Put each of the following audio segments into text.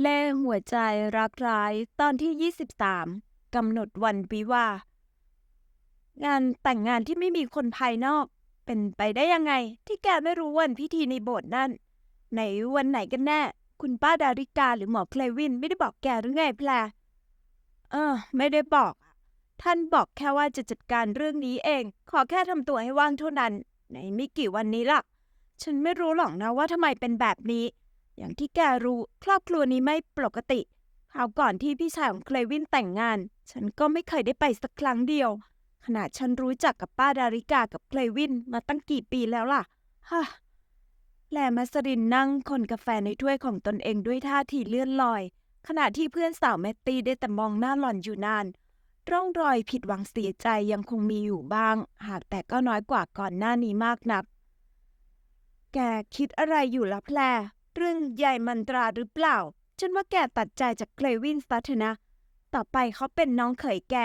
เล่หัวใจรักร้ายตอนที่ 23 กำหนดวันวิวา งานแต่งงานที่ไม่มีคนภายนอก เป็นไปได้ยังไงที่แกไม่รู้วันพิธีในโบสถ์นั่นไหนวันไหนกันแน่ คุณป้าดาริกาหรือหมอเคลวินไม่ได้บอกแกหรือไงแพลเออ ไม่ได้บอก ท่านบอกแค่ว่าจะจัดการเรื่องนี้เอง ขอแค่ทำตัวให้ว่างเท่านั้น ในไม่กี่วันนี้ล่ะ ฉันไม่รู้หรอกนะว่าทำไมเป็นแบบนี้ อย่างที่แกรู้ครอบครัวนี้ไม่ปกติคราวก่อนที่พี่ชายของเคลวินแต่งงาน ฉันก็ไม่เคยได้ไปสักครั้งเดียว ขนาดฉันรู้จักกับป้าดาริกากับเคลวินมาตั้งกี่ปีแล้วล่ะฮ่าแลมัสรินนั่งคนกาแฟในถ้วยของตนเองด้วยท่าทีเลื่อนลอย ขณะที่เพื่อนสาวแมตตี้ได้แต่มองหน้าหล่อนอยู่นาน ร่องรอยผิดหวังเสียใจยังคงมีอยู่บ้าง หากแต่ก็น้อยกว่าก่อนหน้านี้มากนัก แกคิดอะไรอยู่ล่ะแพร เรื่องใหญ่มันตราหรือเปล่า ฉันว่าแกตัดใจจากเคลวินซะเถอะนะ ต่อไปเขาเป็นน้องเขยแก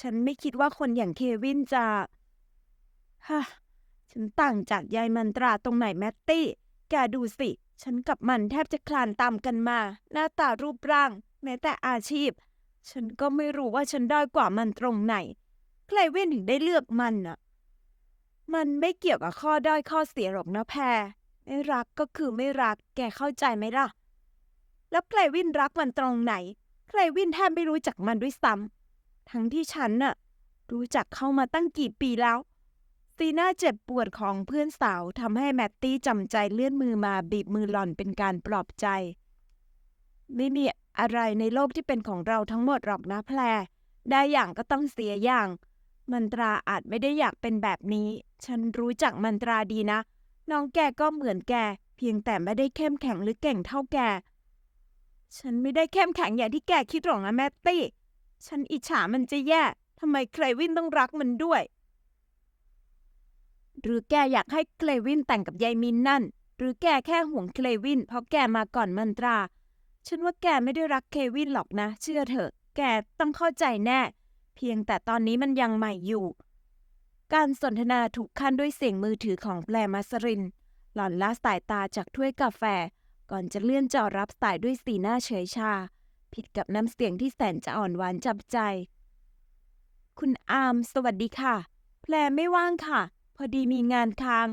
ฉันไม่คิดว่าคนอย่างเควินจะฮะฉันต่างจากยายมันตราตรงไหนแมตตี้ แกดูสิ ฉันกับมันแทบจะคลานตามกันมา หน้าตารูปร่าง แม้แต่อาชีพ ฉันก็ไม่รู้ว่าฉันด้อยกว่ามันตรงไหนเควินถึงได้เลือกมันน่ะ มันไม่เกี่ยวกับข้อด้อยข้อเสียหรอกนะแพร ไม่รักก็คือไม่รัก แกเข้าใจไหมล่ะ แล้วเคลวินรักมันตรงไหน เคลวินแทบไม่รู้จักมันด้วยซ้ำทั้งที่ฉันน่ะ รู้จักเข้ามาตั้งกี่ปีแล้วสีหน้าเจ็บปวดของเพื่อนสาวทำให้แมตตี้จำใจเลื่อนมือมาบีบมือหล่อนเป็นการปลอบใจ ไม่มีอะไรในโลกที่เป็นของเราทั้งหมดหรอกนะแพร ได้อย่างก็ต้องเสียอย่าง มันตราอาจไม่ได้อยากเป็นแบบนี้ ฉันรู้จักมันตราดีนะ น้องแกก็เหมือนแก เพียงแต่ไม่ได้เข้มแข็งหรือเก่งเท่าแก ฉันไม่ได้เข้มแข็งอย่างที่แกคิดหรอกนะแมตตี้ ฉันอิจฉามันจะแย่ทำไมเคลวินต้องรักมันด้วย หรือแกอยากให้เคลวินแต่งกับยายมินนั่น หรือแกแค่ห่วงเคลวินเพราะแกมาก่อนมันตรา ฉันว่าแกไม่ได้รักเควินหรอกนะ เชื่อเถอะ แกต้องเข้าใจแน่ เพียงแต่ตอนนี้มันยังใหม่อยู่ การสนทนาถูกขั้นด้วยเสียงมือถือของแปลมัสริน หล่อนละสายตาจากถ้วยกาแฟ ก่อนจะเลื่อนจอรับสายด้วยสีหน้าเฉยชา ผิดกับน้ำเสียงที่แสนจะอ่อนหวานจับใจ คุณอาม สวัสดีค่ะ แพรไม่ว่างค่ะ พอดีมีงานค้าง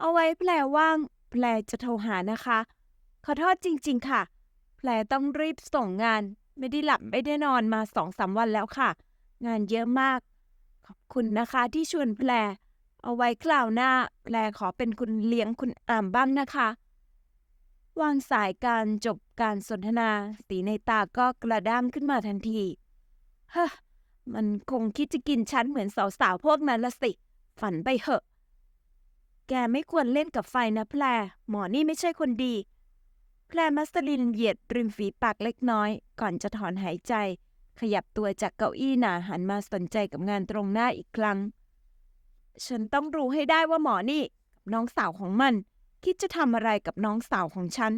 เอาไว้แพรว่าง แพรจะโทรหานะคะ ขอโทษจริง ๆ ค่ะ แพรต้องรีบส่งงาน ไม่ได้หลับไม่ได้นอนมาสองสามวันแล้วค่ะ งานเยอะมาก ขอบคุณนะคะที่ชวนแพรเอาไว้คราวหน้าแพรขอเป็นคุณเลี้ยงคุณอามบ้างนะคะ วางสายการจบการสนทนา สีในตาก็กระด้างขึ้นมาทันทีเฮ้อมันคงคิดจะกินฉันเหมือนสาวๆพวกนั้นละสิ ฝันไปเหอะ แกไม่ควรเล่นกับไฟนะแพรหมอนี่ไม่ใช่คนดี แพรมัสลินเหยียดริมฝีปากเล็กน้อย ก่อนจะถอนหายใจ ขยับตัวจากเก้าอี้หนาหันมาสนใจกับงานตรงหน้าอีกครั้ง ฉันต้องรู้ให้ได้ว่าหมอนี่กับน้องสาวของมัน คิดจะทำอะไรกับน้องสาวของฉัน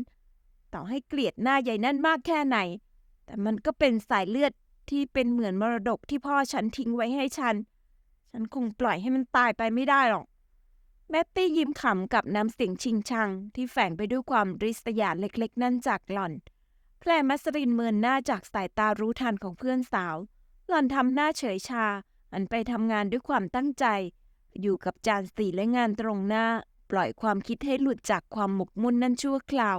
ต่อให้เกลียดหน้าใหญ่นั่นมากแค่ไหน แต่มันก็เป็นสายเลือดที่เป็นเหมือนมรดกที่พ่อฉันทิ้งไว้ให้ฉัน ฉันคงปล่อยให้มันตายไปไม่ได้หรอก แมตตี้ยิ้มขำกับน้ำเสียงชิงชัง ที่แฝงไปด้วยความริษยาเล็กๆ นั่นจากหล่อน แพรมัสรินเมินหน้าจากสายตารู้ทันของเพื่อนสาว หล่อนทำหน้าเฉยชาหันไปทำงานด้วยความตั้งใจ อยู่กับจานสีและงานตรงหน้า ปล่อยความคิดให้หลุดจากความหมกมุ่นนั่นชั่วคราว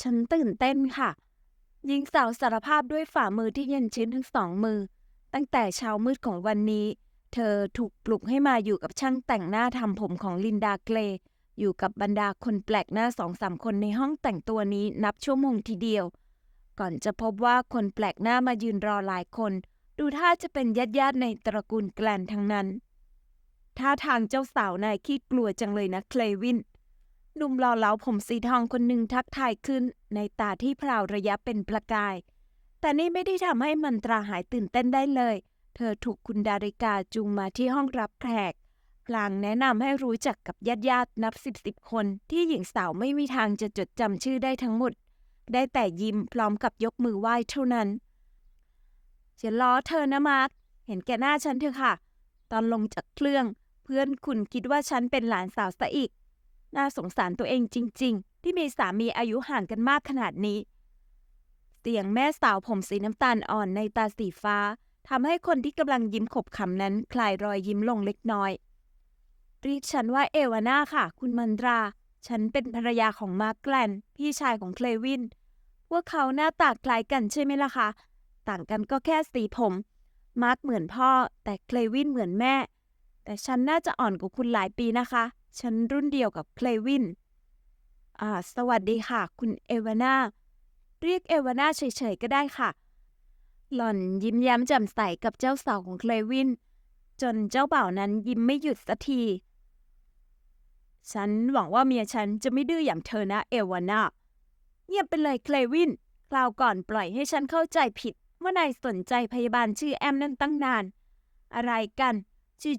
ฉันตื่นเต้นค่ะ หญิงสาวสารภาพด้วยฝ่ามือที่เย็นชื้นทั้งสองมือ ตั้งแต่เช้ามืดของวันนี้ เธอถูกปลุกให้มาอยู่กับช่างแต่งหน้าทำผมของลินดาเกรย์ อยู่กับบรรดาคนแปลกหน้าสองสามคนในห้องแต่งตัวนี้นับชั่วโมงทีเดียว ก่อนจะพบว่าคนแปลกหน้ามายืนรอหลายคน ดูท่าจะเป็นญาติญาติในตระกูลแกลนทั้งนั้น ท่าทางเจ้าสาวนายขี้กลัวจังเลยนะเคลวินหนุ่มหล่อเหลาผมสีทองคนหนึ่งทักทายขึ้น ในตาที่พราวระยับเป็นประกาย แต่นี่ไม่ได้ทำให้มันตราหายตื่นเต้นได้เลย เธอถูกคุณดาริกาจูงมาที่ห้องรับแขก พลางแนะนำให้รู้จักกับญาติญาติๆนับสิบสิบคน ที่หญิงสาวไม่มีทางจะจดจำชื่อได้ทั้งหมด ได้แต่ยิ้มพร้อมกับยกมือไหว้เท่านั้นจะล้อเธอนะมาร์คเห็นแกหน้าฉันเถอะค่ะ ตอนลงจากเครื่อง เพื่อนคุณคิดว่าฉันเป็นหลานสาวซะอีก น่าสงสารตัวเองจริง ๆ ที่มีสามีอายุห่างกันมากขนาดนี้ เสียงแม่สาวผมสีน้ำตาลอ่อนในตาสีฟ้าทำให้คนที่กำลังยิ้มขบขำนั้น คลายรอยยิ้มลงเล็กน้อย เรียกฉันว่าเอวาน่าค่ะ คุณมันตรา ฉันเป็นภรรยาของมาร์กแกลน พี่ชายของเคลวิน พวกเขาหน้าตาคล้ายกันใช่ไหมล่ะคะ ต่างกันก็แค่สีผม มาร์กเหมือนพ่อ แต่เคลวินเหมือนแม่ แต่ฉันน่าจะอ่อนกว่าคุณหลายปีนะคะ ฉันรุ่นเดียวกับเคลวิน อ่า สวัสดีค่ะ คุณเอวาน่า เรียกเอวาน่าเฉยๆก็ได้ค่ะ หล่อนยิ้มแย้มแจ่มใสกับเจ้าสาวของเคลวินจนเจ้าบ่าวนั้นยิ้มไม่หยุดสักที ฉันหวังว่าเมียฉันจะไม่ดื้ออย่างเธอนะเอวาน่าเงียบไปเลยเคลวิน คราวก่อนปล่อยให้ฉันเข้าใจผิด ว่านายสนใจพยาบาลชื่อแอมนั่นตั้งนาน อะไรกัน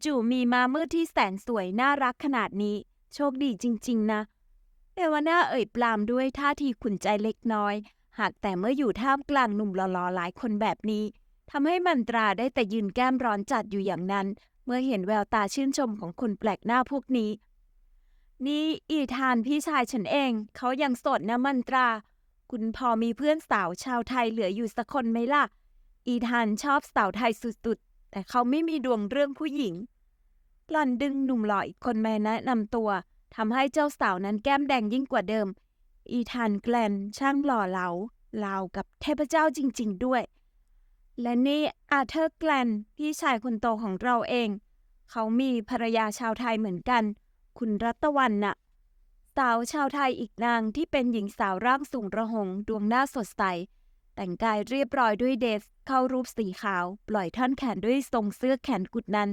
จู่ๆมีมามืดที่แสนสวยน่ารักขนาดนี้ โชคดีจริง ๆ นะ เอวาน่าเอ่ยปลามด้วยท่าทีขุนใจเล็กน้อย หากแต่เมื่ออยู่ท่ามกลางหนุ่มหล่อๆหลายคนแบบนี้ทำให้มันตราได้แต่ยืนแก้มร้อนจัดอยู่อย่างนั้น เมื่อเห็นแววตาชื่นชมของคนแปลกหน้าพวกนี้ นี่อีธานพี่ชายฉันเอง เขายังโสดนะมันตรา คุณพอมีเพื่อนสาวชาวไทยเหลืออยู่สักคนไหมล่ะ อีธานชอบสาวไทยสุดๆ แต่เขาไม่มีดวงเรื่องผู้หญิง หล่อนดึงหนุ่มหล่ออีกคนมาแนะนำตัวทำให้เจ้าสาวนั้นแก้มแดงยิ่งกว่าเดิม อีธานแกลนช่างหล่อเหลาราวกับเทพเจ้าจริง ๆ ด้วย และนี่อาเธอร์แกลนพี่ชายคนโตของเราเอง เขามีภรรยาชาวไทยเหมือนกัน คุณรัตวันน่ะ สาวชาวไทยอีกนางที่เป็นหญิงสาวร่างสูงระหง ดวงหน้าสดใส แต่งกายเรียบร้อยด้วยเดสเข้ารูปสีขาว ปล่อยท่อนแขนด้วยทรงเสื้อแขนกุดนั้น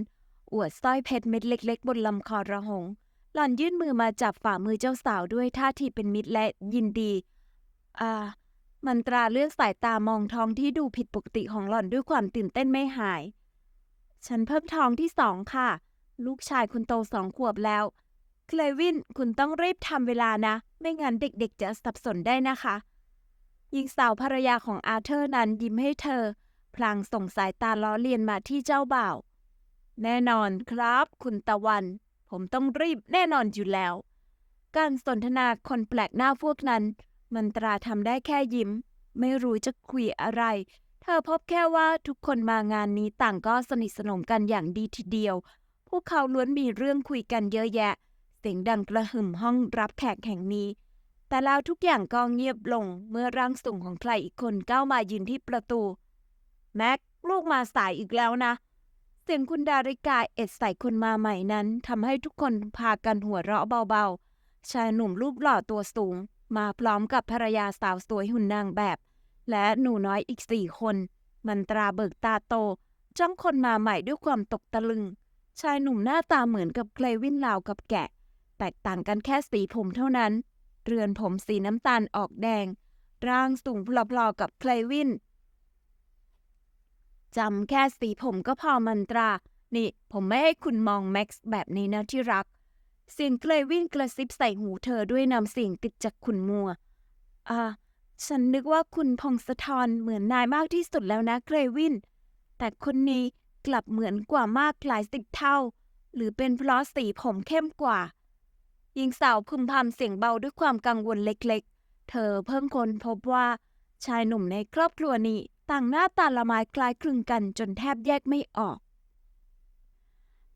อวดสร้อยเพชรเม็ดเล็ก ๆ บนลำคอระหง หล่อนยื่นมือมาจับฝ่ามือเจ้าสาวด้วยท่าทีเป็นมิตรและยินดี อ่า มันตราเลือกสายตามองท้องที่ดูผิดปกติของหล่อนด้วยความตื่นเต้นไม่หาย ฉันเพิ่มท้องที่สองค่ะลูกชายคุณโตสองขวบแล้ว เคลวินคุณต้องรีบทำเวลานะ ไม่งั้นเด็กๆจะสับสนได้นะคะหญิงสาวภรรยาของอาเธอร์นั้นยิ้มให้เธอ พลางส่งสายตาล้อเลียนมาที่เจ้าบ่าว แน่นอนครับ คุณตะวัน ผมต้องรีบแน่นอนอยู่แล้ว การสนทนาคนแปลกหน้าพวกนั้น มันตราทำได้แค่ยิ้ม ไม่รู้จะคุยอะไร เธอพบแค่ว่าทุกคนมางานนี้ต่างก็สนิทสนมกันอย่างดีทีเดียว พวกเขาล้วนมีเรื่องคุยกันเยอะแยะ สียงดังกระหึ่มห้องรับแขกแห่งนี้ แต่แล้วทุกอย่างก็เงียบลงเมื่อร่างสูงของใครอีกคนก้าวมายืนที่ประตู แม็กลูกมาสายอีกแล้วนะ เสียงคุณดาริกาเอ็ดใส่คนมาใหม่นั้นทำให้ทุกคนพากันหัวเราะเบาๆ ชายหนุ่มรูปหล่อตัวสูง มาพร้อมกับภรรยาสาวสวยหุ่นนางแบบ และหนูน้อยอีกสี่คน มันตราเบิกตาโตจ้องคนมาใหม่ด้วยความตกตะลึง ชายหนุ่มหน้าตาเหมือนกับเคลวินลาวกับแกะ แตกต่างกันแค่สีผมเท่านั้น เรือนผมสีน้ำตาลออกแดง ร่างสูงพลอๆกับเคลวินจำแค่สีผมก็พอมันตรา นี่ผมไม่ให้คุณมองแม็กซ์แบบนี้นะที่รัก เสียงเคลวินกระซิบใส่หูเธอด้วยนำเสียงติดจากขุนมัว อ่า ฉันนึกว่าคุณพงศธรเหมือนนายมากที่สุดแล้วนะเคลวิน แต่คนนี้กลับเหมือนกว่ามากหลายสิบเท่า หรือเป็นเพราะสีผมเข้มกว่า หญิงสาวพึมพำเสียงเบาด้วยความกังวลเล็กๆ เธอเพิ่งค้นพบว่าชายหนุ่มในครอบครัวนี้ต่างหน้าตาละไม้คล้ายคลึงกันจนแทบแยกไม่ออก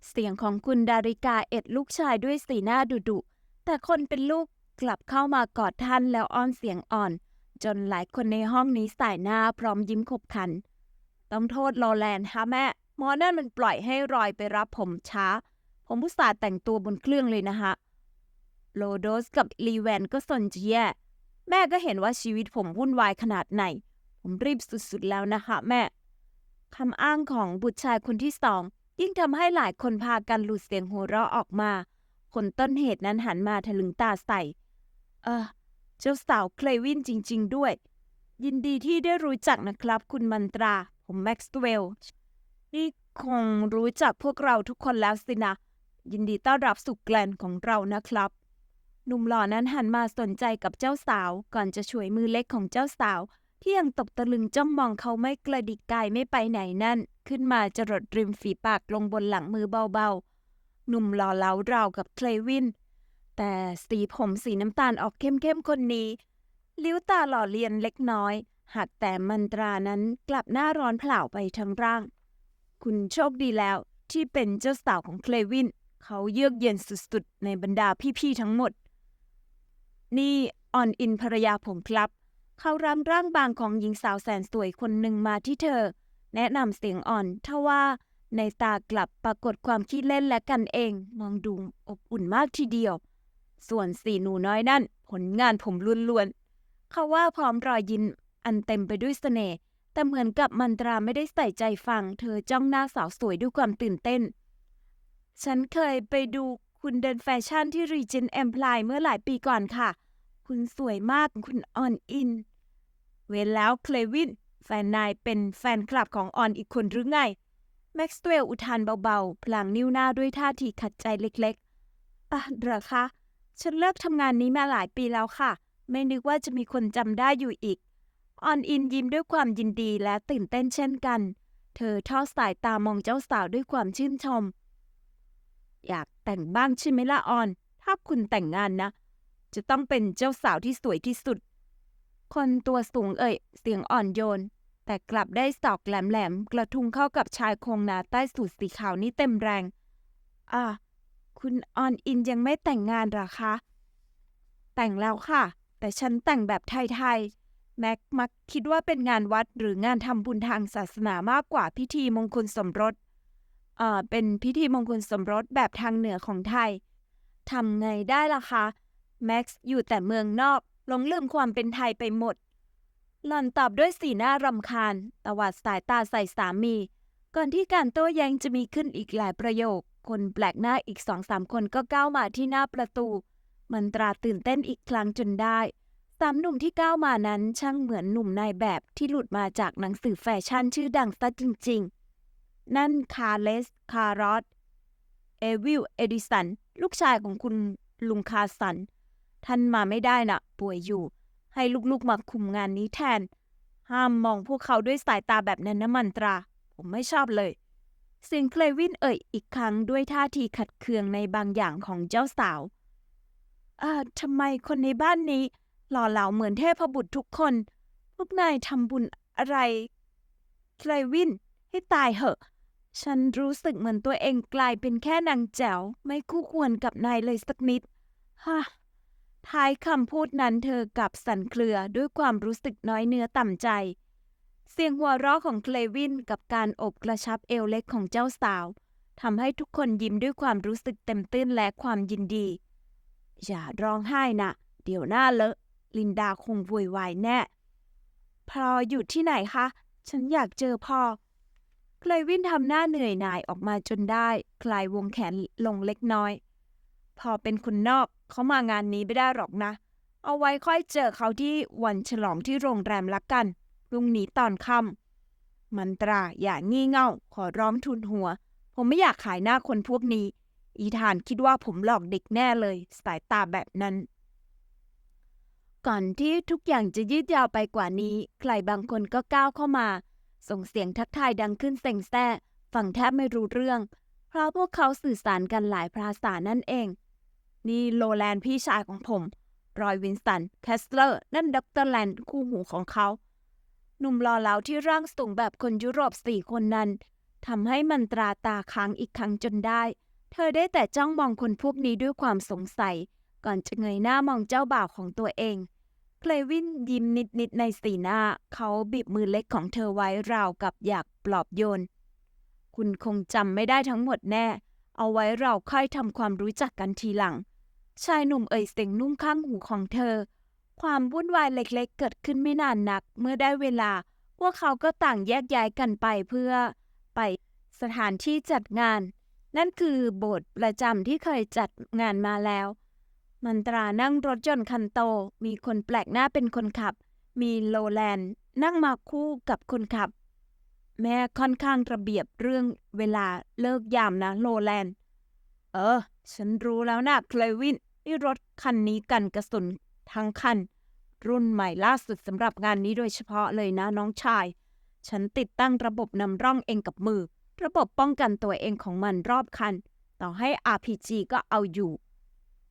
เสียงของคุณดาริกาเอ็ดลูกชายด้วยสีหน้าดุดุแต่คนเป็นลูกกลับเข้ามากอดท่านแล้วอ้อนเสียงอ่อน จนหลายคนในห้องนี้สายหน้าพร้อมยิ้มขบขัน ต้องโทษโลแลนด์ฮะแม่หมอนั่นมันปล่อยให้รอยไปรับผมช้า ผมผู้สาแต่งตัวบนเครื่องเลยนะฮะ โลโดสกับลีแวนก็สนจะแย่แม่ก็เห็นว่าชีวิตผมวุ่นวายขนาดไหน ผมรีบสุดๆแล้วนะคะแม่คำอ้างของบุตรชายคนที่สองยิ่งทำให้หลายคนพากันหลุดเสียงหัวเราะออกมา คนต้นเหตุนั้นหันมาทะลึงตาใส่ เออ เจ้าสาวเคลวินจริง ๆ ด้วย ยินดีที่ได้รู้จักนะครับ คุณมันตรา ผมแม็กซ์เวลนี่คงรู้จักพวกเราทุกคนแล้วสินะ ยินดีต้อนรับสู่แกลนของเรานะครับ หนุ่มหล่อนั้นหันมาสนใจกับเจ้าสาว ก่อนจะช่วยมือเล็กของเจ้าสาว ที่ยังตกตะลึงจ้องมองเขาไม่กระดิกกายไม่ไปไหนนั่น ขึ้นมาจรดริมฝีปากลงบนหลังมือเบาๆ หนุ่มหล่อเหลาราวกับเคลวิน แต่สีผมสีน้ำตาลออกเข้มๆคนนี้ ลิ้วตาหล่อเลียนเล็กน้อย หากแต่มันตรานั้นกลับหน้าร้อนเผล่าไปทั้งร่าง คุณโชคดีแล้วที่เป็นเจ้าสาวของเคลวิน เขาเยือกเย็นสุดๆ ในบรรดาพี่ๆทั้งหมด นี่ออนอินภรรยาผมครับ เขารำร่างบางของหญิงสาวแสนสวยคนหนึ่งมาที่เธอ แนะนำเสียงอ่อนทว่าในตากลับปรากฏความขี้เล่นและกันเอง มองดูอบอุ่นมากทีเดียว ส่วนสีหนูน้อยนั่น ผลงานผมล้วนๆเขาว่าพร้อมรอยยิ้มอันเต็มไปด้วยเสน่ห์แต่เหมือนกับมันตราไม่ได้ใส่ใจฟัง เธอจ้องหน้าสาวสวยด้วยความตื่นเต้น ฉันเคยไปดูคุณเดินแฟชั่นที่รีเจนแอมพลายเมื่อหลายปีก่อนค่ะ คุณสวยมากคุณออนอิน เว้นแล้วเคลวิน แฟนนายเป็นแฟนคลับของออนอีกคนหรือไง แม็กซ์เวลอุทานเบาๆ พลางนิ้วหน้าด้วยท่าทีขัดใจเล็กๆอะเหรอคะ ฉันเลิกทำงานนี้มาหลายปีแล้วค่ะ ไม่นึกว่าจะมีคนจำได้อยู่อีก ออนอินยิ้มด้วยความยินดีและตื่นเต้นเช่นกัน เธอทอดสายตามองเจ้าสาวด้วยความชื่นชม อยากแต่งบ้างใช่ไหมล่ะออน ถ้าคุณแต่งงานนะ จะต้องเป็นเจ้าสาวที่สวยที่สุด คนตัวสูงเอ่ย เสียงอ่อนโยน แต่กลับได้สอกแหลมๆ กระทุงเข้ากับชายโครงหนาใต้สูทสีขาวนี้เต็มแรง อ่า คุณออนอินยังไม่แต่งงานหรอคะ แต่งแล้วค่ะ แต่ฉันแต่งแบบไทยๆ แม็กมักคิดว่าเป็นงานวัดหรืองานทำบุญทางศาสนามากกว่าพิธีมงคลสมรสอ่อเป็นพิธีมงคลสมรสแบบทางเหนือของไทยทำไงได้ล่ะคะ แม็กซ์อยู่แต่เมืองนอกหลงลืมความเป็นไทยไปหมด หล่อนตอบด้วยสีหน้ารำคาญตวัดสายตาใส่สามี ก่อนที่การโต้แย้งจะมีขึ้นอีกหลายประโยค คนแปลกหน้าอีกสองสามคนก็ก้าวมาที่หน้าประตู มันตราตื่นเต้นอีกครั้งจนได้สามหนุ่มที่ก้าวมานั้นช่างเหมือนหนุ่มนายแบบที่หลุดมาจากหนังสือแฟชั่นชื่อดังซะจริง ๆ นั่นคาร์เลส คารอสเอวิล เอดิสัน ลูกชายของคุณลุงคาสัน ท่านมาไม่ได้นะป่วยอยู่ ให้ลูกๆมาคุมงานนี้แทน ห้ามมองพวกเขาด้วยสายตาแบบนั้นนะมันตรา ผมไม่ชอบเลยเสียงเคลวินเอ่ยอีกครั้งด้วยท่าทีขัดเคืองในบางอย่างของเจ้าสาวเอ่อทำไมคนในบ้านนี้ หล่อเหลาเหมือนเทพบุตรทุกคน พวกนายทำบุญอะไรเคลวิน ให้ตายเหอะ ฉันรู้สึกเหมือนตัวเองกลายเป็นแค่นางแจ๋ว ไม่คู่ควรกับนายเลยสักนิดฮะ ท้ายคำพูดนั้นเธอกับสั่นเครือด้วยความรู้สึกน้อยเนื้อต่ำใจ เสียงหัวเราะของเคลวินกับการอบกระชับเอวเล็กของเจ้าสาวทำให้ทุกคนยิ้มด้วยความรู้สึกเต็มตื้นและความยินดี อย่าร้องไห้นะ เดี๋ยวหน้าเลอะ ลินดาคงวุ่นวายแน่ พออยู่ที่ไหนคะ ฉันอยากเจอพ่อเคลวินทำหน้าเหนื่อยหน่ายออกมาจนได้ คลายวงแขนลงเล็กน้อย พอเป็นคนนอก เขามางานนี้ไม่ได้หรอกนะ เอาไว้ค่อยเจอเขาที่วันฉลองที่โรงแรมละกันพรุ่งนี้ตอนค่ำมันตราอย่างี่เง่า ขอร้องทุนหัว ผมไม่อยากขายหน้าคนพวกนี้ อีธานคิดว่าผมหลอกเด็กแน่เลย สายตาแบบนั้น ก่อนที่ทุกอย่างจะยืดยาวไปกว่านี้ ใครบางคนก็ก้าวเข้ามา ส่งเสียงทักทายดังขึ้นเซ็งแซ่ฟังแทบไม่รู้เรื่อง เพราะพวกเขาสื่อสารกันหลายภาษานั่นเอง นี่โลแลนด์พี่ชายของผม รอยวินสตัน แคสเลอร์ นั่นด็อกเตอร์แลนด์คู่หูของเขา หนุ่มหล่อเหลาที่ร่างสูงแบบคนยุโรปสี่คนนั้นทำให้มันตราตาค้างอีกครั้งจนได้ เธอได้แต่จ้องมองคนพวกนี้ด้วยความสงสัย ก่อนจะเงยหน้ามองเจ้าบ่าวของตัวเองเคลวินยิ้มนิดๆในสีหน้า เขาบีบมือเล็กของเธอไว้ราวกับอยากปลอบโยน คุณคงจำไม่ได้ทั้งหมดแน่ เอาไว้เราค่อยทำความรู้จักกันทีหลัง ชายหนุ่มเอ่ยเสียงนุ่มข้างหูของเธอ ความวุ่นวายเล็กๆ เกิดขึ้นไม่นานนัก เมื่อได้เวลา พวกเขาก็ต่างแยกย้ายกันไปเพื่อไปสถานที่จัดงาน นั่นคือโบสถ์ประจำที่เคยจัดงานมาแล้ว มันตรานั่งรถยนต์คันโต มีคนแปลกหน้าเป็นคนขับ มีโลแลนด์นั่งมาคู่กับคนขับ แม่ค่อนข้างระเบียบเรื่องเวลาเลิกยามนะโลแลนด์ เออ ฉันรู้แล้วนะเคลวิน รถคันนี้กันกระสุนทั้งคัน รุ่นใหม่ล่าสุดสำหรับงานนี้โดยเฉพาะเลยนะน้องชาย ฉันติดตั้งระบบนำร่องเองกับมือ ระบบป้องกันตัวเองของมันรอบคัน ต่อให้ RPG ก็เอาอยู่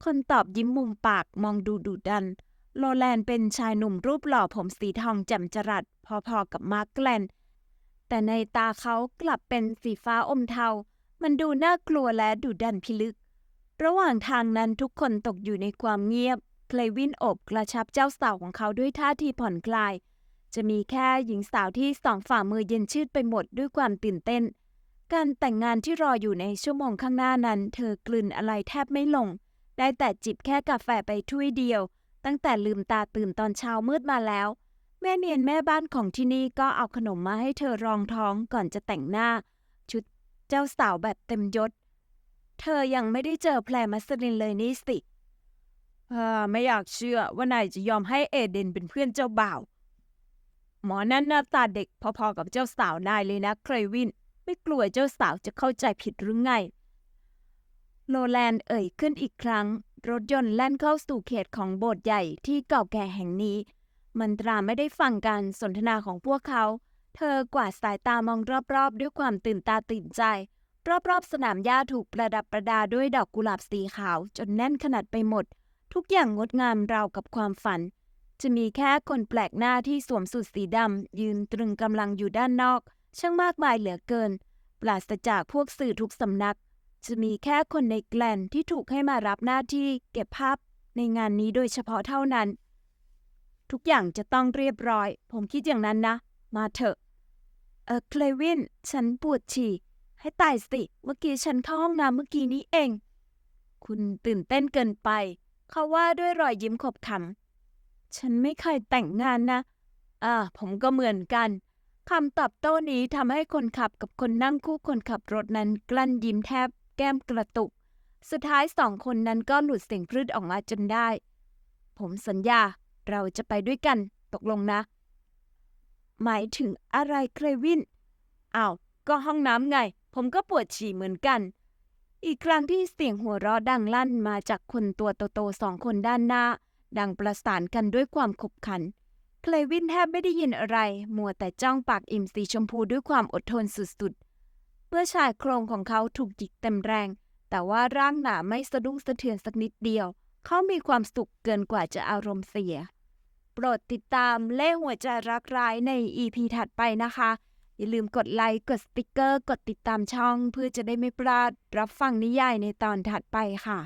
คนตอบยิ้มมุมปากมองดูดุดันโรแลนเป็นชายหนุ่มรูปหล่อผมสีทองแจ่มจรัสพอๆกับมาร์กแกลนแต่ในตาเขากลับเป็นสีฟ้าอมเทา มันดูน่ากลัวและดุดันพิลึก ระหว่างทางนั้นทุกคนตกอยู่ในความเงียบ เคลวินโอบกระชับเจ้าสาวของเขาด้วยท่าทีผ่อนคลาย จะมีแค่หญิงสาวที่สองฝ่ามือเย็นชืดไปหมดด้วยความตื่นเต้น การแต่งงานที่รออยู่ในชั่วโมงข้างหน้านั้น เธอกลืนอะไรแทบไม่ลง ได้แต่จิบแค่กาแฟไปถ้วยเดียว ตั้งแต่ลืมตาตื่นตอนเช้ามืดมาแล้ว แม่เนียนแม่บ้านของที่นี่ก็เอาขนมมาให้เธอรองท้องก่อนจะแต่งหน้า ชุดเจ้าสาวแบบเต็มยศ เธอยังไม่ได้เจอแพรมัสลินเลยนี่สิอ่าไม่อยากเชื่อว่านายจะยอมให้เอเดนเป็นเพื่อนเจ้าบ่าว หมอนั่นหน้าตาเด็กพอๆกับเจ้าสาวนายเลยนะเครวิน ไม่กลัวเจ้าสาวจะเข้าใจผิดหรือไง โลแลนด์เอ่ยขึ้นอีกครั้ง รถยนต์แล่นเข้าสู่เขตของโบสถ์ใหญ่ที่เก่าแก่แห่งนี้ มันตราไม่ได้ฟังการสนทนาของพวกเขา เธอกวาดสายตามองรอบๆ ด้วยความตื่นตาตื่นใจ รอบๆ สนามหญ้าถูกประดับประดาด้วยดอกกุหลาบสีขาว จนแน่นขนาดไปหมด ทุกอย่างงดงามราวกับความฝัน จะมีแค่คนแปลกหน้าที่สวมสูทสีดำยืนตรึงกำลังอยู่ด้านนอก ช่างมากมายเหลือเกิน ปราศจากพวกสื่อทุกสำนัก จะมีแค่คนในแกลนที่ถูกให้มารับหน้าที่เก็บภาพในงานนี้โดยเฉพาะเท่านั้น ทุกอย่างจะต้องเรียบร้อย ผมคิดอย่างนั้นนะ มาเถอะ เออเคลวิน ฉันปวดฉี่ ให้ตายสิ เมื่อกี้ฉันเข้าห้องน้ำเมื่อกี้นี้เอง คุณตื่นเต้นเกินไป เขาว่าด้วยรอยยิ้มขบขำ ฉันไม่เคยแต่งงานนะ อ่า ผมก็เหมือนกัน คำตอบโต้นี้ทำให้คนขับกับคนนั่งคู่คนขับรถนั้นกลั้นยิ้มแทบแก้มกระตุก สุดท้ายสองคนนั้นก็หลุดเสียงพรืดออกมาจนได้ ผมสัญญา เราจะไปด้วยกัน ตกลงนะ หมายถึงอะไรเครวิน อ้าว ก็ห้องน้ำไง ผมก็ปวดฉี่เหมือนกัน อีกครั้งที่เสียงหัวเราะดังลั่นมาจากคนตัวโตๆสองคนด้านหน้า ดังประสานกันด้วยความขบขัน เคลวินแทบไม่ได้ยินอะไร มัวแต่จ้องปากอิ่มสีชมพูด้วยความอดทนสุดๆเมื่อชายโครงของเขาถูกจิกเต็มแรง แต่ว่าร่างหนาไม่สะดุ้งสะเทือนสักนิดเดียว เขามีความสุขเกินกว่าจะอารมณ์เสีย โปรดติดตามเล่หัวใจรักร้ายใน EP ถัดไปนะคะ อย่าลืมกดไลค์ กดสติกเกอร์ กดติดตามช่อง เพื่อจะได้ไม่พลาดรับฟังนิยายในตอนถัดไปค่ะ